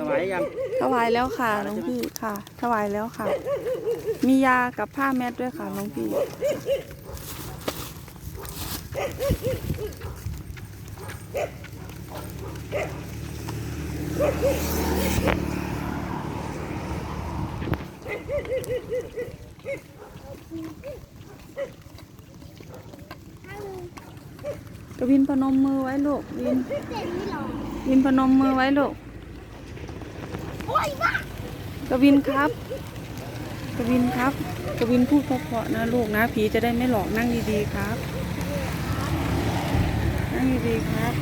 ถวายยังถวายแล้วค่ะหลวงพี่ค่ะ ถวายแล้วค่ะ มียากับผ้าแมสด้วยค่ะหลวงพี่ วินพนมมือไว้ลูกวินวินพนมมือไว้ลูกโอ้ยบ้ากวินครับกวินครับกวินพูดเพราะๆนะลูกนะผีจะได้ไม่หลอกนั่งดีๆครับ นั่งดีๆครับ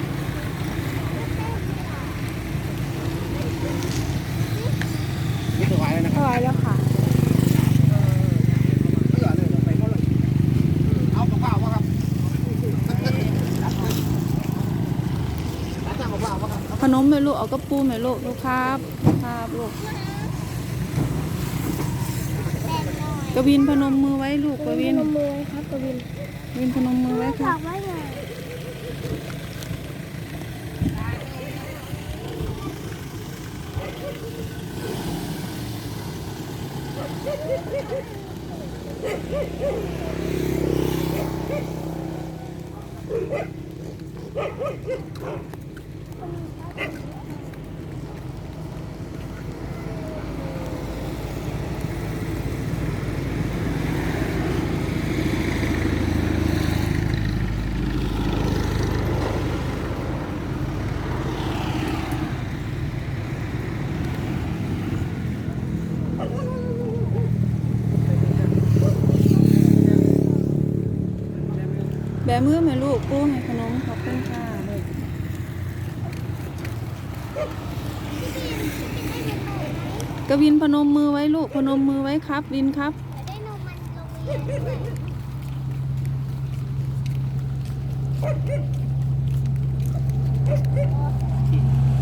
นี่ถวายแล้วนะ ถวายแล้วค่ะ เอาเปล่าๆวะครับรับจ้างเปล่าๆวะครับ ข นมไหมลูก เอากระปูไหมลูกลูกครับครับลูกแบ่งหน่อยกวินพนมมือไว้ลูกกวินพนมมือครับกวินกวินพนมมือไว้คฝารับกไว้หน่อย แบมือไหมลูกปูให้ขนมขอบคุณค่ะลูก กวินพนมมือไว้ลูกพนมมือไว้ครับ วินครับ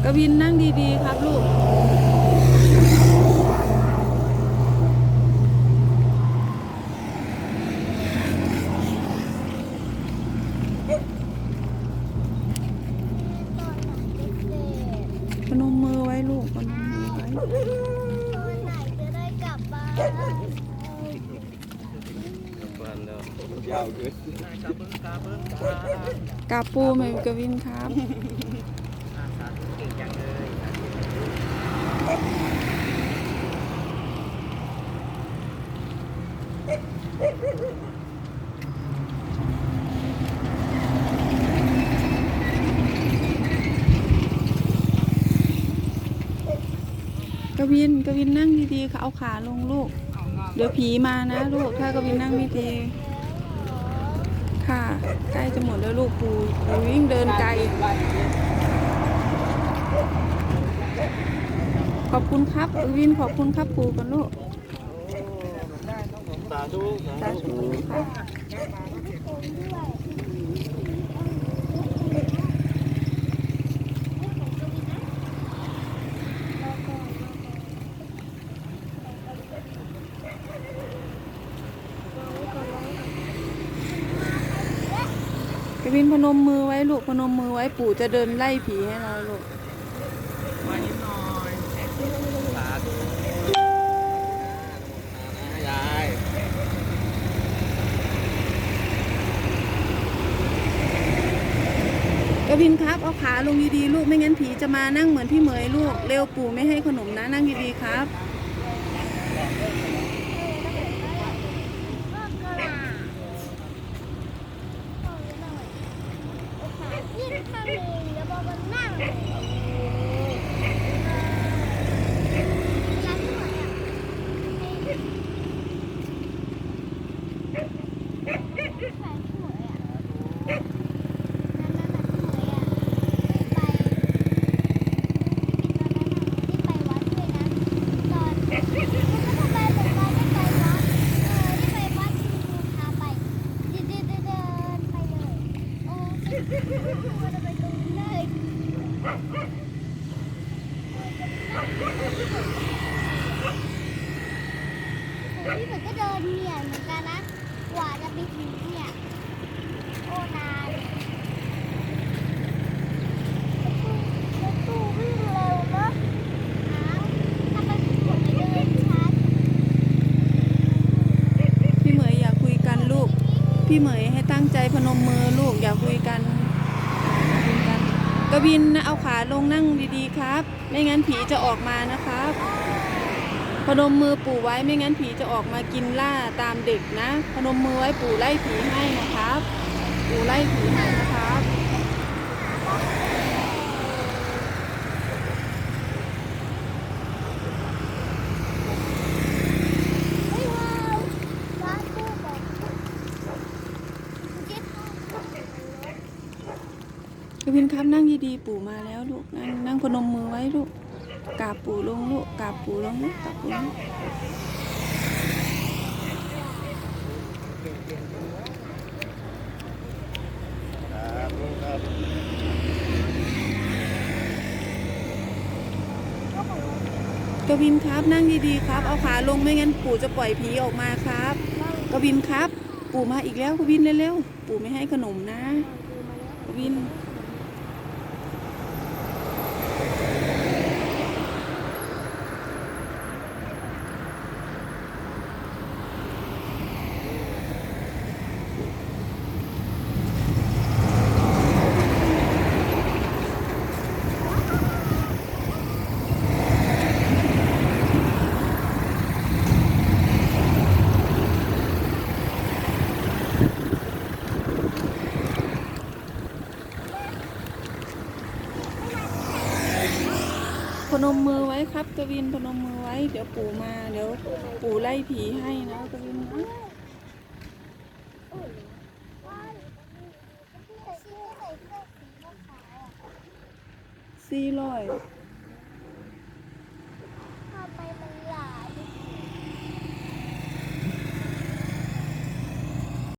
กวินนั่งดีๆครับลูกตอนไหนเด็กพนมมือไว้ลูกพนมมือไว้ ๆตอนไหนจะได้ กาปูไหมกวินครับ ก วินกวินนั่งดีๆค่ะเอาขาลงลูก เดี๋ยวผีมานะลูก ถ้ากวินนั่งไม่ดีค่ะ ใกล้จะหมดแล้วลูกปูปูวิ่งเดินไกล ขอบคุณครับกวินขอบคุณครับปูกันลูกสาธุสาธุค่ะ วินพนมมือไว้ลูกพนมมือไว้ปู่จะเดินไล่ผีให้เราลูกมานิดหน่อยสาธุยายกวินครับเอาขาลงดีๆลูกไม่งั้นผีจะมานั่งเหมือนพี่เหมยลูกเร็วปู่ไม่ให้ขนมนะนั่งดีๆครับ ยิ่งทำเองแล้วบอกว่านั่งเลยร้านหวยอะขายหวยอะนั่นนั่นน่ะหวยอะไปที่ไปวัดด้วยนะตอนทำไมผมว่าไม่ไปวัดเออที่ไปวัดคุณครูพาไปเดินเดินเดินไปเลยโอ้ จะไปตรงนั้น พี่เหมือนก็เดินเหนื่อยเหมือนกันนะ กว่าจะไปถึงเนี่ยโอ้นานรถตู้วิ่งเร็วนะอ้าวทำไมผมไม่เดินช้าพี่เหมยอย่าคุยกันลูก พี่เหมยให้ตั้งใจพนมมือลูกอย่าคุยกันอย่าคุยกันกวินนะเอาขาลงนั่งดีๆครับ ไม่งั้นผีจะออกมานะครับ พนมมือปู่ไว้ไม่งั้นผีจะออกมากินล่าตามเด็กนะ พนมมือไว้ปู่ไล่ผีให้นะครับ ปู่ไล่ผีให้นะครับเฮ้ยว้าวร้านตู้บอกจิ๊ดกวินครับนั่งดีๆปู่มาแล้วลูกนั่งนั่งพนมมือไว้ลูกกรา บปูลงลูกกราบปูลงลูกกราบปูลงกวินครับนั่งดีๆครับ เอาขาลงไม่งั้นปู่จะปล่อยผีออกมาครับ กวินครับ ปู่มาอีกแล้วกวินเร็วๆปู่ไม่ให้ขนมนะ กวิน นมมือไว้ครับกวินพนมมือไว้ เดี๋ยวปู่มา เดี๋ยวปู่ไล่ผีให้นะกวินนะว้าวพี่ใส่เสื้อใส่เสื้อสีขาวอะสี่ร้อย